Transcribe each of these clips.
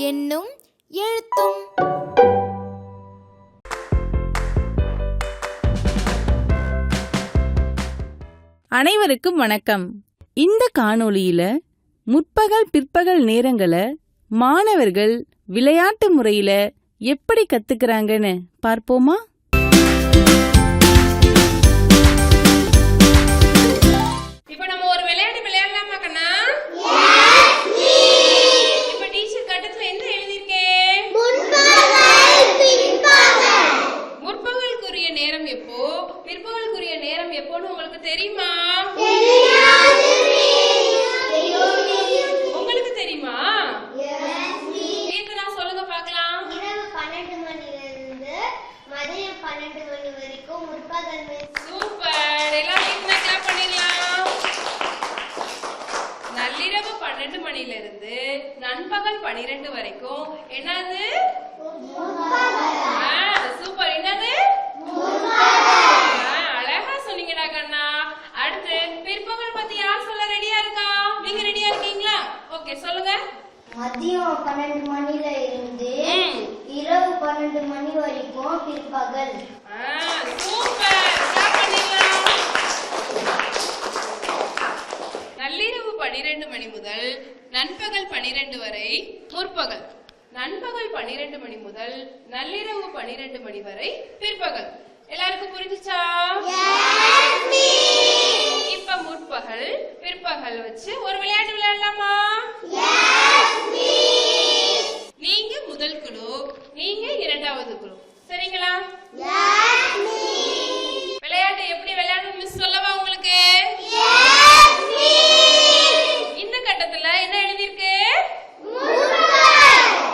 என்னும் எழுத்தும். அனைவருக்கும் வணக்கம். இந்த காணொளியில முற்பகல் பிற்பகல் நேரங்களை மாணவர்கள் விளையாட்டு முறையில எப்படி கத்துக்கிறாங்கன்னு பார்ப்போமா? சூப்பர். கீர்த்தனா கிளாப் பண்ணிடலாம். நள்ளிரவு பன்னெண்டு மணில இருந்து நண்பகல் பனிரெண்டு வரைக்கும் என்னது? சூப்பர். என்னது? ஆ, அழகா சொன்னீங்கடா கண்ணா. அடுத்து பிற்பகல் பத்தி யார் சொல்ல ரெடியா இருக்கா? நீங்க ரெடியா இருக்கீங்களா? ஓகே சொல்லுங்க. மதியம் பன்னெண்டு மணில இருந்து. இரவு பன்னெண்டு மணி வரைக்கும் பிற்பகல். நள்ளிரவு பனிரெண்டு மணி முதல் நண்பகல் பனிரெண்டு வரை முற்பகல் நண்பகல் பனிரெண்டு மணி முதல் நள்ளிரவு பனிரெண்டு மணி வரை பிற்பகல். எல்லாருக்கும் புரிஞ்சுச்சா? இப்ப முற்பகல் பிற்பகல் வச்சு ஒரு விளையாட்டு விளையாடலாமா? நீங்க முதல் குழு நீங்க இரண்டாவது குழு. சரிங்களா விளையாட்டு எப்படி விளையாடணும் மிஸ் சொல்லவா உங்களுக்கு இந்த கட்டத்துல என்ன எழுதியிருக்கு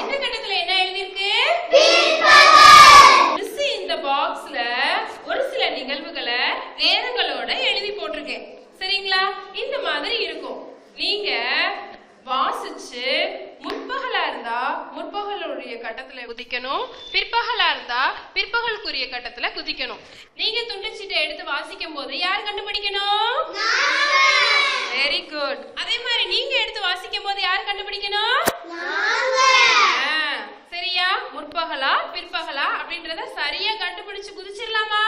இந்த கட்டத்துல என்ன எழுதியிருக்கு மிஸ் இந்த பாக்ஸ்ல ஒரு சில நிகழ்வுகளை நேரங்களோட எழுதி போட்டிருக்கேன் சரிங்களா இந்த மாதிரி இருக்கும் நீங்க வாசிச்சு முற்பகலா இருந்தா முற்பகலுடைய கட்டத்துல குதிக்கணும் பிற்பகலா இருந்தா பிற்பகலுக்குரிய கட்டத்துல குதிக்கணும். நீங்க துண்டுச்சீட்டை எடுத்து வாசிக்கும் போது யார் கண்டுபிடிக்கணும்? வெரி குட் அதே மாதிரி நீங்க எடுத்து வாசிக்கும் போது யார் கண்டுபிடிக்கணும்? சரியா? முற்பகலா? பிற்பகலா? அப்படின்றத சரியா கண்டுபிடிச்சு குதிச்சிடலாமா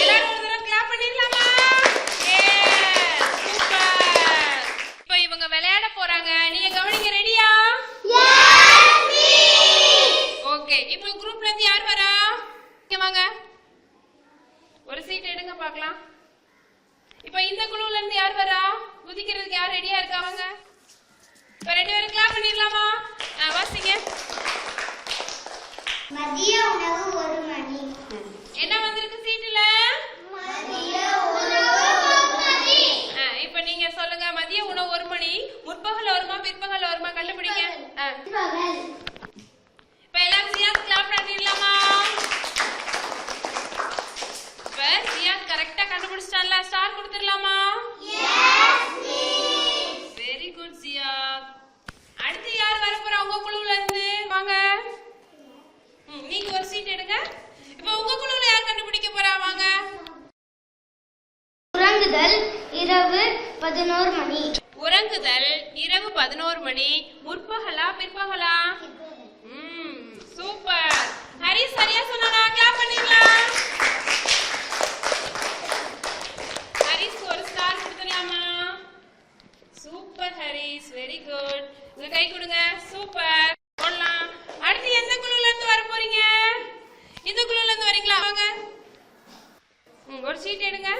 எல்லாரும் ஒரு தடவை clap பண்ணிடலாமா Yes, super. இப்போ இவங்க விளையாட போறாங்க நீங்க கவனிங்க ரெடியா ஓகே இப்போ குரூப்ல இருந்து யார் வரா இங்க வாங்க ஒரு சீட் எடுங்க பார்க்கலாம் இப்போ இந்த குழுல இருந்து யார் வரா குதிக்கிறதுக்கு யார் ரெடியா இருக்காங்க இப்போ ரெண்டு பேரும் கிளாப் பண்ணிடலாமா? வாசிங்க. மதிய உணவு ஒரு மணி என்ன வந்திருக்கு சீட்டுல மதிய உணவு ஒரு மணி ஆ, இப்போ நீங்க சொல்லுங்க மதிய உணவு ஒரு மணி முற்பகல் வருமா பிற்பகல் வருமா கண்டுபிடிங்க ஆ, பிற்பகல் இப்போ எல்லாரும் ஜியாத் கிளாப் பண்ணிடலாமா இப்போ ஜியாத் கரெக்டா கண்டுபிடிச்சிட்டான்ல ஸ்டார் கொடுத்துடலாமா வெரி குட் ஜியாத் அடுத்து யார் வர போறா உங்க குழுவுல இருந்து வாங்க ம், நீங்க ஒரு சீட் எடுங்க இப்போ உங்க குழுவுல யார் கண்டுபிடிக்க போறா வாங்க உறங்குதல் இரவு பதினோரு மணி உறங்குதல் இரவு பதினோரு மணி முற்பகலா பிற்பகலா? ம் சூப்பர். ஹரி சரியா சொன்னா கிளாப் பண்ணீங்களா? ஹரிஸ்க்கு ஒரு ஸ்டார் கொடுத்துடலாமா சூப்பர் ஹரிஸ். வெரி குட் உங்க கை கொடுங்க. சூப்பர். போடலாம். அடுத்து எந்த குழுல இருந்து வர போறீங்க? இந்த குழுல இருந்து வரீங்களா? வாங்க. ம், ஒரு சீட் எடுங்க.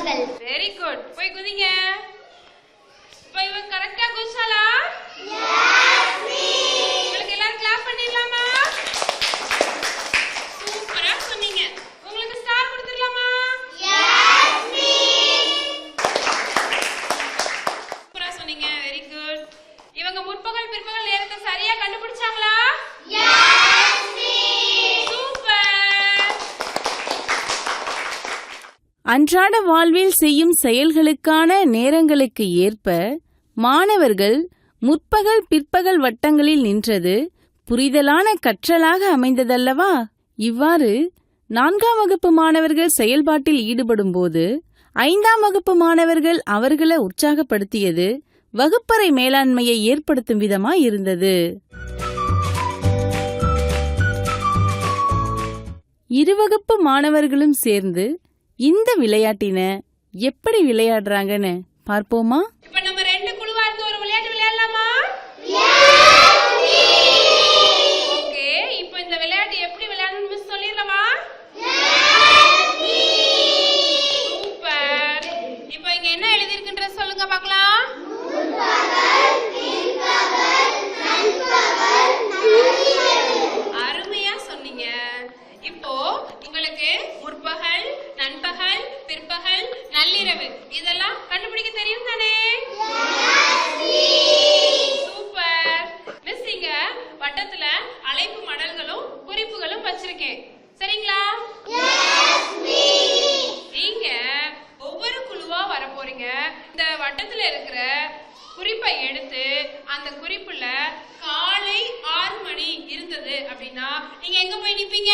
பாம்புகள் வெரி குட் போய் குதிங்க. இப்போ இவன் கரெக்டா குதிச்சாலா அன்றாட வாழ்வில் செய்யும் செயல்களுக்கான நேரங்களுக்கு ஏற்ப மாணவர்கள் முற்பகல் பிற்பகல் வட்டங்களில் நின்றது புரிதலான கற்றலாக அமைந்ததல்லவா? இவ்வாறு நான்காம் வகுப்பு மாணவர்கள் செயல்பாட்டில் ஈடுபடும்போது ஐந்தாம் வகுப்பு மாணவர்கள் அவர்களை உற்சாகப்படுத்தியது வகுப்பறை மேலாண்மையை ஏற்படுத்தும் விதமாய் இருந்தது. இருவகுப்பு மாணவர்களும் சேர்ந்து இந்த விளையாட்டின எப்படி விளையாடுறாங்கன்னு பார்ப்போமா இப்ப நம்ம ரெண்டு குழுவா இருந்து ஒரு விளையாட்டு விளையாடலாமா ஓகே இப்போ இந்த விளையாட்டு எப்படி விளையாடணும் மிஸ் சொல்லிடலாமா சூப்பர் இப்போ இங்க என்ன எழுதிருக்குன்ற சொல்லுங்க பார்க்கலாம் அருமையா சொன்னீங்க இப்போ உங்களுக்கு முற்பகல் நண்பகல் பிற்பகல் நள்ளிரவு இதெல்லாம் கண்டுபிடிக்க தெரியும் தானே சூப்பர் மிஸ் இங்க வட்டத்துல அழைப்பு மடல்களும் குறிப்புகளும் வச்சிருக்கேன் சரிங்களா நீங்க ஒவ்வொரு குழுவா வர போறீங்க இந்த வட்டத்துல இருக்கிற குறிப்பை எடுத்து அந்த குறிப்புல காலை ஆறு மணி இருந்தது அப்படின்னா நீங்க எங்க போய் நிப்பீங்க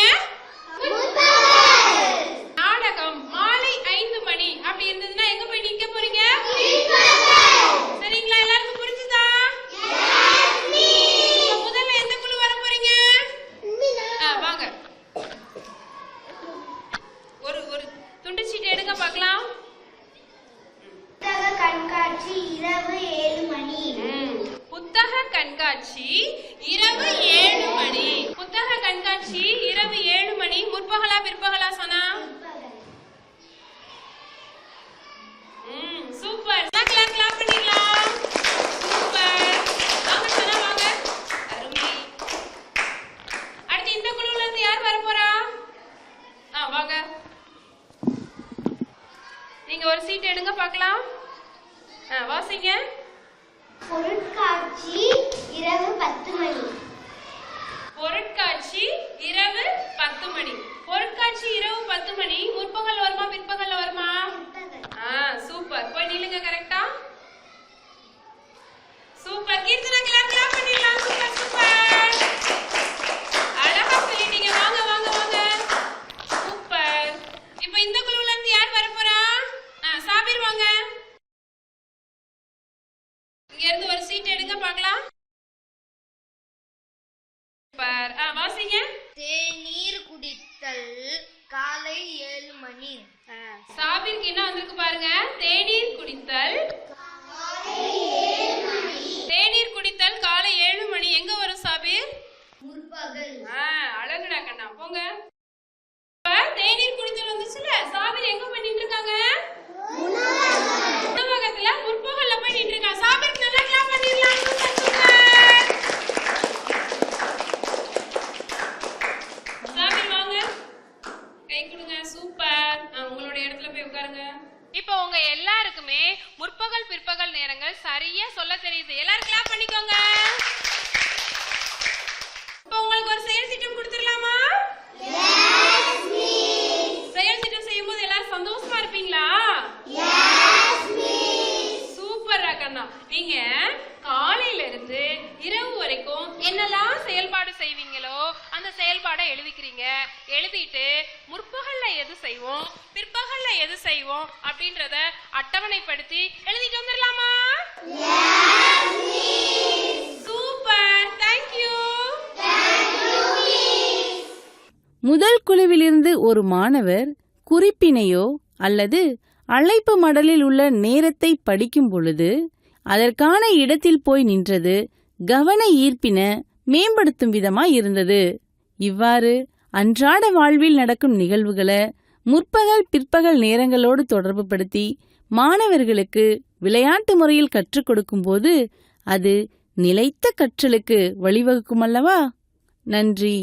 நாடகம் மாலை ஐந்து மணி அப்படி இருந்ததுன்னா எங்க போய் நிக்க போறீங்க சரிங்களா எல்லாருக்கும் புரிஞ்சுதா இப்ப முதல்ல எந்த குழு வர போறீங்க ஆ, வாங்க ஒரு ஒரு துண்டு சீட்டு எடுங்க பார்க்கலாம் புத்தக கண்காட்சி இரவு ஏழு மணி ம். புத்தக கண்காட்சி இரவு ஏழு மணி புத்தக கண்காட்சி இரவு ஏழு மணி முற்பகலா பிற்பகலா சனா ம் சூப்பர் கிளாப் கிளாப் பண்ணிடலாம் சூப்பர் வாங்க சனா வாங்க அருமை அடுத்து இந்த குழுவுல இருந்து யார் வர போறா ஆ வாங்க நீங்க ஒரு சீட் எடுங்க பார்க்கலாம். வாசிங்க. பொருட்காட்சி இரவு பத்து மணி. பொருட்காட்சி இரவு பத்து மணி. பொருட்காட்சி இரவு பத்து மணி. முற்பகல் வருமா பிற்பகல். வருமா சூப்பர். போய் நில்லுங்க கரெக்டா சூப்பர். கீர்த்தனா கிளாப் கிளாப் பண்ணிடலாம் சூப்பர் சூப்பர் அழகா சொல்லிட்டீங்க வாங்க வாங்க வாங்க சூப்பர் இப்போ இந்த குழுவுல இருந்து யார் வர போறா ஆ சாபிர் வாங்க இங்க இருந்து ஒரு சீட் எடுங்க பார்க்கலாம் சூப்பர் ஆ வாசிங்க தேநீர் குடித்தல் காலை ஏழு மணி சாபிற்கு என்ன வந்திருக்கு பாருங்க தேநீர் குடித்தல் தேநீர் குடித்தல் காலை ஏழு மணி எங்க வரும் சாபிர் முற்பகல் ஆ, அழகுடா கண்ணா போங்க இப்ப தேநீர் குடித்தல் வந்துச்சுல சாபிர் எங்க பண்ணிட்டு இருக்காங்க உணவகத்துல முற்பகல்ல போய் நின்று இருக்காங்க சாபிர் நல்லா கிளாப் பண்ணிடலாம் சூப்பர் சூப்பர் சாபிர் வாங்க கை கொடுங்க சூப்பர் ஆ, உங்களுடைய இடத்துல போய் உட்காருங்க இப்போ உங்க எல்லாருக்குமே முற்பகல் பிற்பகல் நிறைய சொல்ல தெரியுது. எல்லாரும் கிளாப் பண்ணிக்கோங்க. இப்போ உங்களுக்கு ஒரு செயல் திட்டம் கொடுத்துடலாமா? செயல் திட்டம் செய்யும்போது எல்லாரும் சந்தோஷமா இருப்பீங்களா? சூப்பர் ராக்கண்ணா நீங்க காலையில இருந்து இரவு வரைக்கும் என்னெல்லாம் செயல்பாடு செய்வீங்களோ அந்த செயல்பாடை எழுதிக்கிறீங்க. எழுதிட்டு முற்பகல்ல எது செய்வோம் பிற்பகல்ல எது செய்வோம் அப்படின்றத அட்டவணைப்படுத்தி எழுதிட்டு வந்துடலாமா? முதல் குழுவிலிருந்து ஒரு மாணவர் குறிப்பினையோ அல்லது அழைப்பு மடலில் உள்ள நேரத்தை படிக்கும் பொழுது அதற்கான இடத்தில் போய் நின்றது கவன ஈர்ப்பின மேம்படுத்தும் விதமாய் இருந்தது. இவ்வாறு அன்றாட வாழ்வில் நடக்கும் நிகழ்வுகளை முற்பகல் பிற்பகல் நேரங்களோடு தொடர்புபடுத்தி மாணவர்களுக்கு விளையாட்டு முறையில் கற்றுக் கொடுக்கும்போது அது நிலைத்த கற்றலுக்கு வழிவகுக்கும் அல்லவா நன்றி.